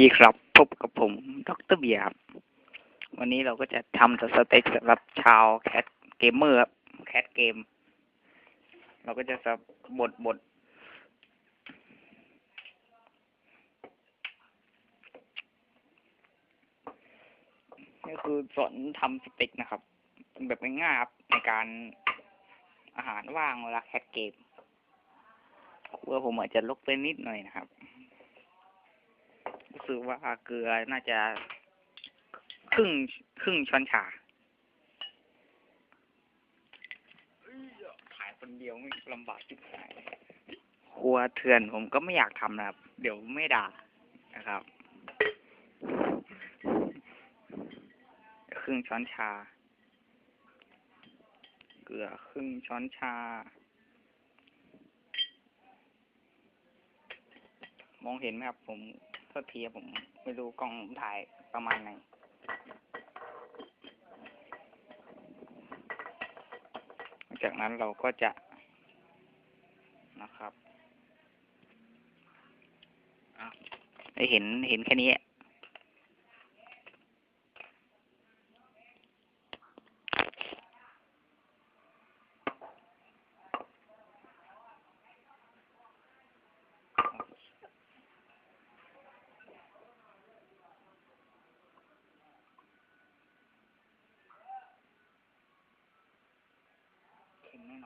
ดีครับพบกับผมดรเบียร์ครับวันนี้เราก็จะทำสเต็กสำหรับชาวแคทเกมเมอร์ครับแคทเกม เราก็จะสับบดบดนี่คือสอนทำสเต็กนะครับ แบบง่ายๆครับในการอาหารว่างเวลาแคทเกมเพื่อผมอาจจะลกไปนิดหน่อยนะครับ รู้สึกว่าเกลือน่าจะ ครึ่งครึ่งช้อนชาขายคนเดียวไม่ลำบากจิบหายครัวเถื่อนผมก็ไม่อยากทำนะครับ เดี๋ยวไม่ด่านะครับ ครึ่งช้อนชา เกลือครึ่งช้อนชามองเห็นไหมครับผมโทษทีผมไม่รู้กล้องผมถ่ายประมาณไหนจากนั้นเราก็จะนะครับอะได้เห็นเห็นแค่นี้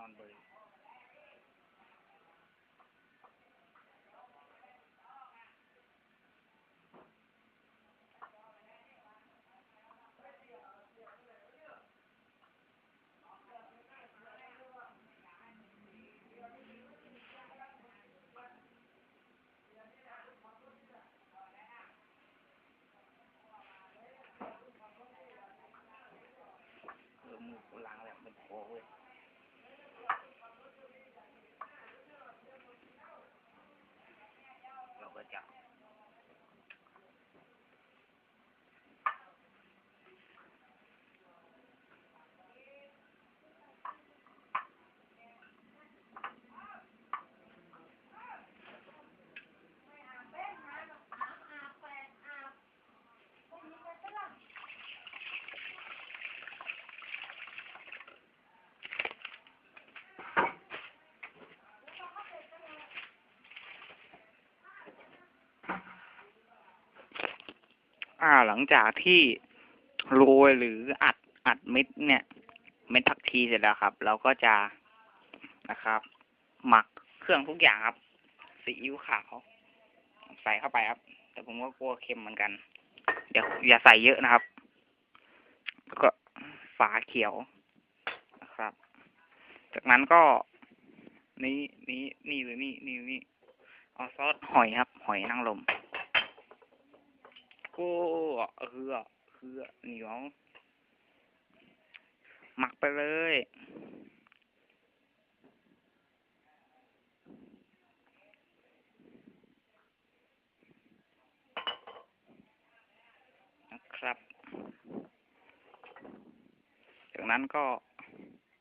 เค็มแน่นอนเลย เออมือกูล้างแล้วมันโผล่เว้ย เราก็จะอ่า หลังจากที่โรยหรืออัดอัดเม็ดเนี่ยเม็ดผักชีเสร็จแล้วครับ เราก็จะนะครับ หมักเครื่องทุกอย่างครับซีอิ๊วขาวใส่เข้าไปครับ แต่ผมก็กลัวเค็มเหมือนกัน เดี๋ยวอย่าใส่เยอะนะครับ แล้วก็ฝาเขียวนะครับ จากนั้นก็ นี่นี่นี่หรือนี่นี่นี่เอาซอสหอยครับ หอยนางรม เออเคือเหนียว หมักไปเลยนะครับ จากนั้นก็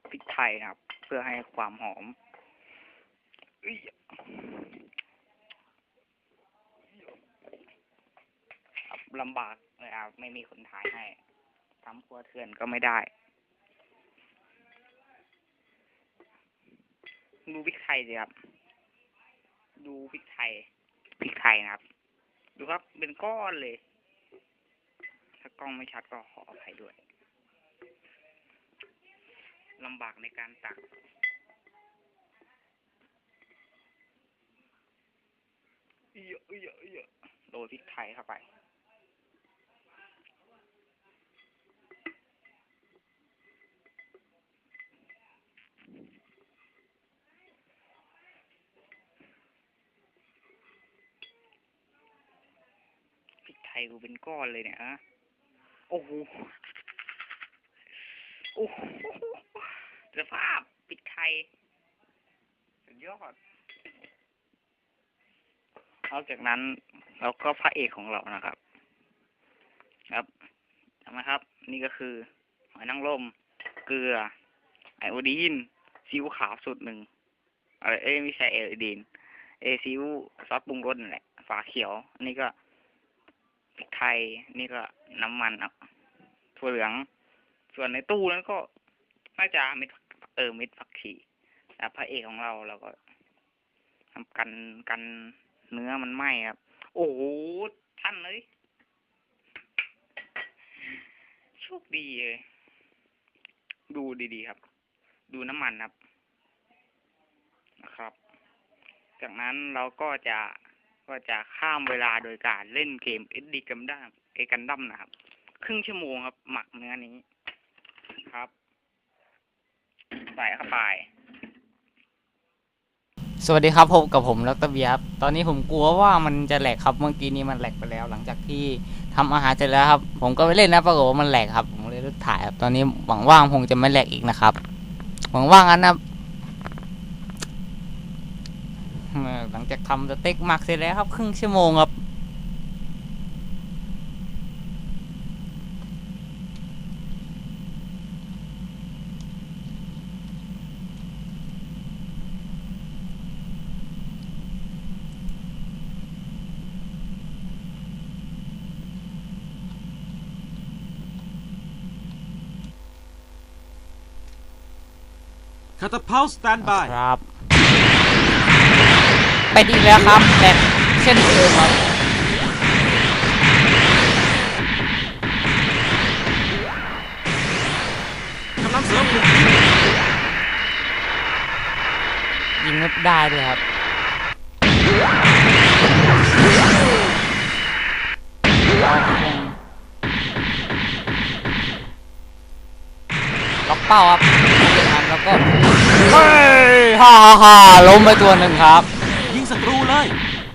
พริกไทยนะครับ เพื่อให้ความหอมอุ๊ยครับ ลำบากเลยครับ ไม่มีคนถ่ายให้ทำครัวเถื่อนก็ไม่ได้ดูพริกไทยสิครับ ดูพริกไทยพริกไทยนะครับ ดูครับ เป็นก้อนเลย ถ้ากล้องไม่ชัดก็ขออภัยด้วยลำบากในการตัก เยอะเยอะเยอะโรยพริกไทยเข้าไป พริ กไทยกูเป็นก้อนเลยเนี่ยอะโอ้โหโอ้โหสภาพพริกไทยสุดยอดนอกจากนั้นเราก็พระเอกของเรานะครับ ครับทำไมครับ นี่ก็คือหอยนางรมเกลือ ไอโอดีนซีอิ๊วขาวสูตรหนึ่งอะไรเอ้ยไม่ใช่ไอโอดีนเอซีอิ๊วซอสปรุงรสนั่นแหละฝาเขียวอันนี้ก็ พริกไทย นี่ก็น้ำมันอะถั่วเหลือง ส่วนในตู้นั้นก็น่าจะเม็ดเออเม็ดผักชีแต่พระเอกของเราเราก็ทำกันกันเนื้อมันไหม้ครับ โอ้โหท่านเลยโชคดีเลยดูดีๆครับ ดูน้ำมันครับ นะครับ จากนั้นเราก็จะ ก็จะข้ามเวลาโดยการเล่นเกม SD กันดั้มเอกันดั้มนะครับ ครึ่งชั่วโมงครับ หมักเนื้อนี้ครับ ใส่เข้าไปสวัสดีครับพบกับผมดรเบียับตอนนี้ผมกลัวว่ามันจะแหลกครับเมื่อกี้นี้มันแหลกไปแล้ว หลังจากที่ทำอาหารเสร็จแล้วครับ ผมก็ไปเล่นนะปรากฏว่ามันแหลกครับ ผมเลยเลิกถ่ายครับตอนนี้หวังว่าคงจะไม่แหลกอีกนะครับหวังว่างั้นนะเอ่อ หลังจากทำสเต็กหมักเสร็จแล้วครับ ครึ่งชั่วโมงครับ คาตาพัลสแตนบายครับ ไปดีกแล้วครับแต่เช่นเดิมครับกำลังเสริมยิงไม่ได้ด้วยครับล็อกเป้าครับแล้วก็เฮ้ยฮ่าฮ่าฮ่าล้มไปตัวหนึ่งครับ ยิงศัตรูเลย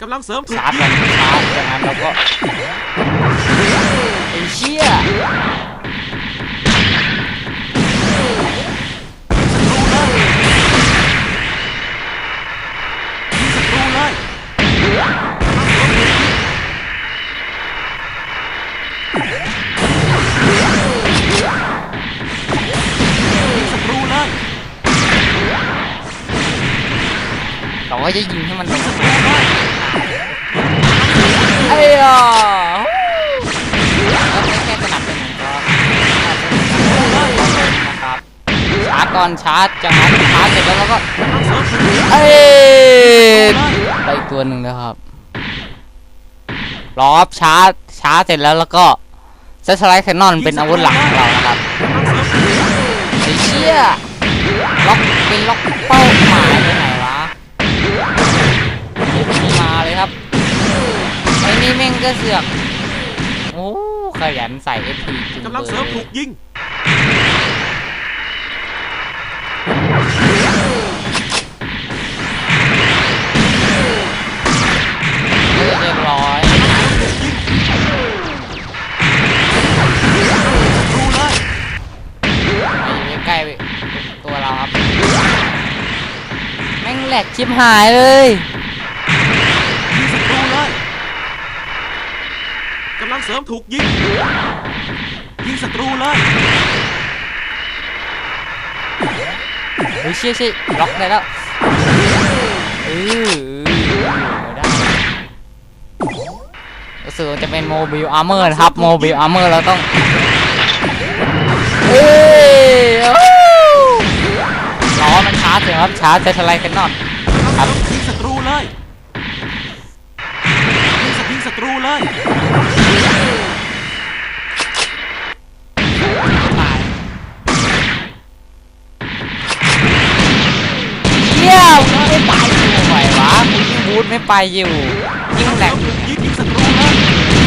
กำลังเสริมถูกชาร์จยิกังนชาร์จจากนั้นเราก็ไอ้เชี่ยศัตรูเลยยิ เราก็จะยิงให้มันยิงศัตรูเลยไอ้ยอะก็ไม่แค่สนับสนุนก็นะครับชาร์จก่อนชาร์จจากนั้นชาร์จเสร็จแล้วเราก็กำลังเสริมถูกยิงเอ้ยไปอีกตัวหนึ่งแล้วครับรอครับชาร์จชาร์จเสร็จแล้วแล้วก็เซสไลท์แคนนอนเป็นอาวุธหลักของเรานะครับกำลังเสริมถูกยิงไอ้เชี่ยล็อกเป็นล็อกเป้าหมายไปไหน นี่แม่งก็เสือก โอ้ขยันใส่เอฟพีจริงกำลังเสริมถูกยิง เรียบร้อยศัตรูเลยไปใกล้ๆตัวเราครับ แม่งแหลกชิบหายเลยยิงศัตรูเลยกำลัง เสริมถูกยิง ยิงศัตรูเลยเฮ้ยเชี่ยเชี่ยล็อกได้แล้วเออเออได้รู้สึกว่าจะเป็นโมบิลอาร์เมอร์นะครับ โมบิลอาร์เมอร์เราต้องเอ้ยโอ้ล้อมันชาร์จเลยครับชาร์จจะทลายกันนอนกำลังเสริมยิงศัตรูเลยยิงศัตยิงศัตรูเลย ตายเชี่ยมึง ไม่ไปอยู่ไหววะมึงยิงบูทไม่ไปอยู่ยิงแหลกถูกยิงยิงศัตรูเลย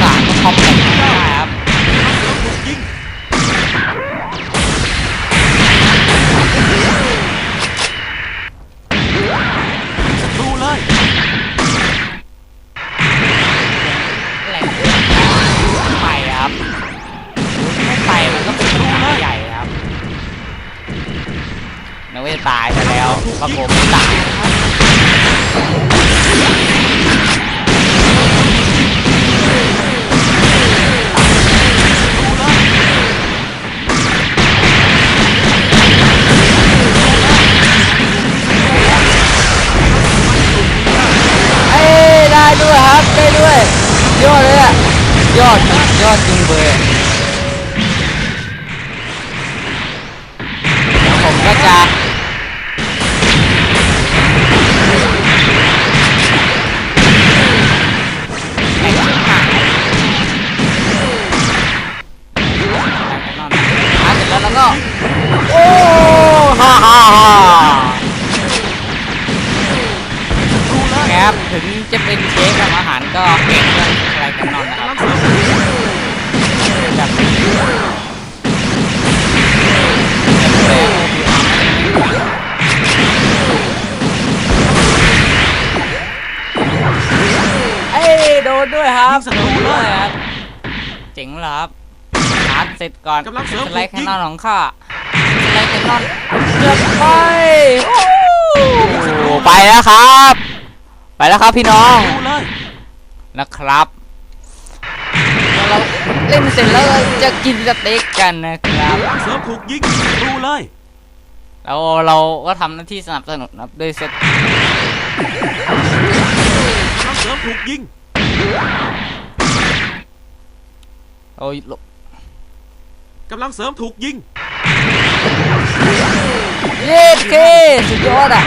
สารคอมแหลกไม่ได้ครับถูกยิงศัตรูเลยแหลกไปครับไม่ไปมันก็เป็นปัญหาใหญ่ครับนึกว่าจะตายไปแล้วปรากฏไม่ โดนด้วยครับโดนด้วย ครับเจ๋งเหรอครับชาร์จเสร็จก่อนกำลังเสริมสถูไลกด์แคยิงนนอนของข้าสไลด์แคนนอนเลือกไปโอ้ไปแล้วครับ ไปแล้วครับพี่น้อง ดูเลย นะครับเราเล่นเสร็จแล้วเราจะกินสเต็กกันนะครับกำลังเสริมถูกยิงดูเลย แล้วเราก็ทำหน้าที่สนับสนุนนะครับด้วยเซต กำลังเสริมถูกยิง โอ้ยหลบกำลังเสริมถูกยิง เย้เคสุดยอดอะ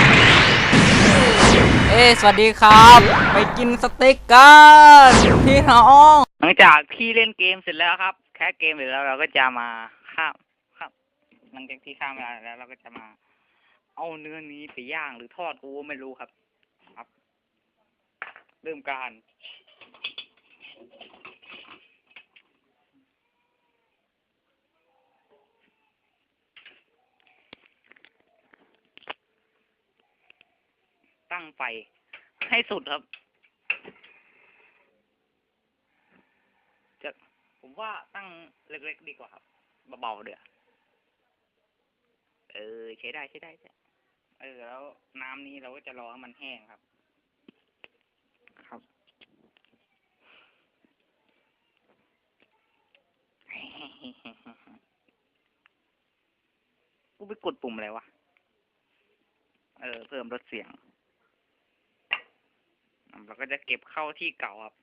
เอ้สวัสดีครับ ไปกินสเต็กกันพี่น้องหลังจากที่เล่นเกมเสร็จแล้วครับ แค่เกมเสร็จแล้วเราก็จะมาข้ามครับหลังจากที่ข้ามเวลาแล้วเราก็จะมา เอาเนื้อนี้ไปย่างหรือทอดกูก็ไม่รู้ครับ ครับ เริ่มการ ฟให้สุดครับจะผมว่าตั้งเล็กๆดีกว่าครับเบาๆเดี๋ยวเออ ใช้ได้ใช้ได้ใช้เออ แล้วน้ำนี้เราก็จะรอให้มันแห้งครับ ครับกูไปกดปุ่มอะไรวะ เออ เพิ่มลดเสียงอะ เราก็จะเก็บเข้าที่เก่าครับ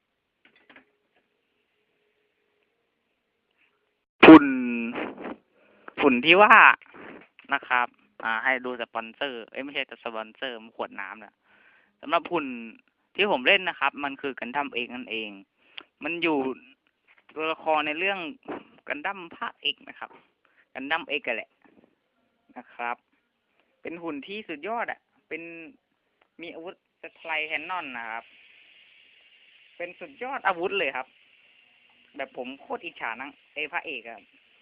ฝุ่นฝุ่นที่ว่านะครับ อ่า ให้ดูสปอนเซอร์ เอ้ยไม่ใช่แต่สปอนเซอร์มันขวดน้ำเนี่ยสำหรับฝุ่นที่ผมเล่นนะครับ มันคือกันดั้มเอกนั่นเอง มันอยู่ตัวละครในเรื่องกันดั้มภาคเอกนะครับ กันดั้มเอกกันแหละนะครับ เป็นหุ่นที่สุดยอดอะ่ะ เป็นมีอาวุธ สไลแคนนอนนะครับ เป็นสุดยอดอาวุธเลยครับ แบบผมโคตรอิจฉานังเอพระเอกอะ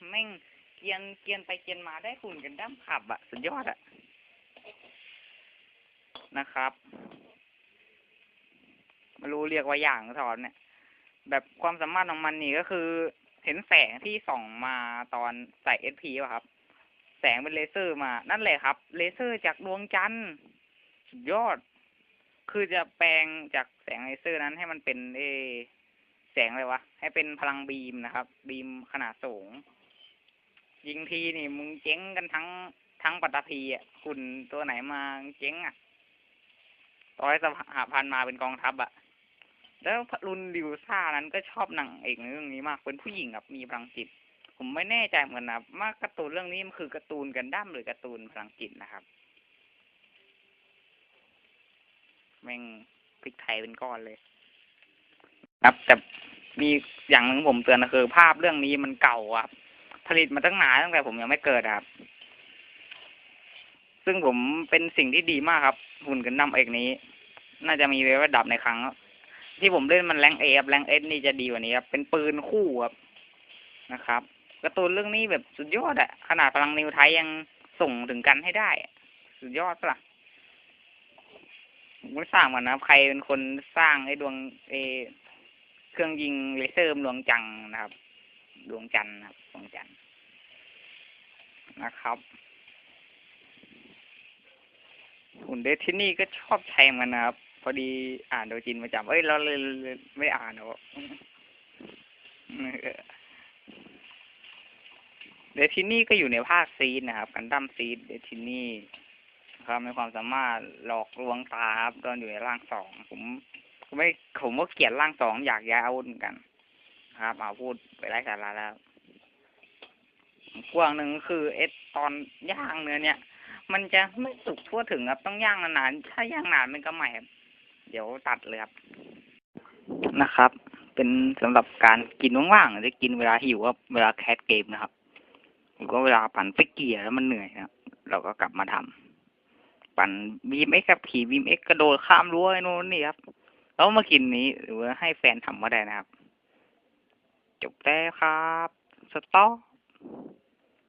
แม่งเกียนเกียนไปเกียนมาได้หุ่นกันดั้มขับอะสุดยอดอะนะครับไม่รู้เรียกว่าอย่างถอนเนี่ย แบบความสามารถของมันนี่ก็คือ เห็นแสงที่ส่องมาตอนใส่เอสพีป่ะครับ แสงเป็นเลเซอร์มา นั่นแหละครับ เลเซอร์จากดวงจันทร์สุดยอด คือจะแปลงจากแสงเลเซอร์นั้นให้มันเป็นเอแสงอะไรวะ ให้เป็นพลังบีมนะครับ บีมขนาดสูง ยิงทีนี่มึงเจ๊งกันทั้งทั้งปัตตภีอะคุณตัวไหนมาเจ๊งอะต่อให้สหพันธ์มาเป็นกองทัพอะ แล้วรุนดิวซ่านั้นก็ชอบหนังเอกเรื่องนี้มากเป็นผู้หญิงแบบมีพลังจิต ผมไม่แน่ใจเหมือนกันนะว่าการ์ตูนเรื่องนี้มันคือการ์ตูนกันดั้มหรือการ์ตูนพลังจิตนะครับ แม่งพริกไทยเป็นก้อนเลย ครับ แต่มีอย่างหนึ่งผมเตือนนะคือ ภาพเรื่องนี้มันเก่าอะผลิตมาตั้งนานตั้งแต่ผมยังไม่เกิดครับ ซึ่งผมเป็นสิ่งที่ดีมากครับ หุ่นกันดั้มเอกนี้ น่าจะมีไว้ระดับในครั้ง ที่ผมเล่นมันแรงเอครับแรงเอสนี่จะดีกว่านี้ครับ เป็นปืนคู่ครับนะครับการ์ตูนเรื่องนี้แบบสุดยอดอะขนาดพลังนิวไทยยังส่งถึงกันให้ได้ สุดยอดปะล่ะ ผมไม่ทราบเหมือนนะใครเป็นคนสร้างไอ้ดวงเอเครื่องยิงเลเซอร์ดวงจังนะครับ ดวงจันทร์นะครับดวงจันทร์นะครับหุ่นเดทินี่ก็ชอบใช้มันนะครับ พอดีอ่านโดยจินประจำเอ้ยเราเลยไม่อ่านเนอะเดทินี่ก็อยู่ในภาคซีดนะครับ กันดั้มซีดเดทินี่ ครับมีความสามารถหลอกลวงตาครับตอนอยู่ในร่างสองผมไม่ผมก็เกลียดร่างสองอยากย้ายอาวุธเหมือนกัน ครับ เอาพูดไปไร้สาระแล้วกวางหนึ่งคือเอสตอนย่างเนื้อเนี่ย มันจะไม่สุกทั่วถึงครับต้องย่างนานๆถ้าย่างนานมันก็ใหม่ครับเดี๋ยวตัดเลยครับนะครับ เป็นสำหรับการกินว่างๆหรือจะกินเวลาหิวครับเวลาแคสเกมนะครับหรือว่าเวลาปั่นไปเกียร์แล้วมันเหนื่อยนะครับเราก็กลับมาทำ ปั่นบีมเอ็กครับขี่บีมเอ็กกระโดดข้ามรั้วไอ้โน่นนี่ครับแล้วมากินนี้หรือว่าให้แฟนทำก็ได้นะครับ จบแล้วครับ สต็อป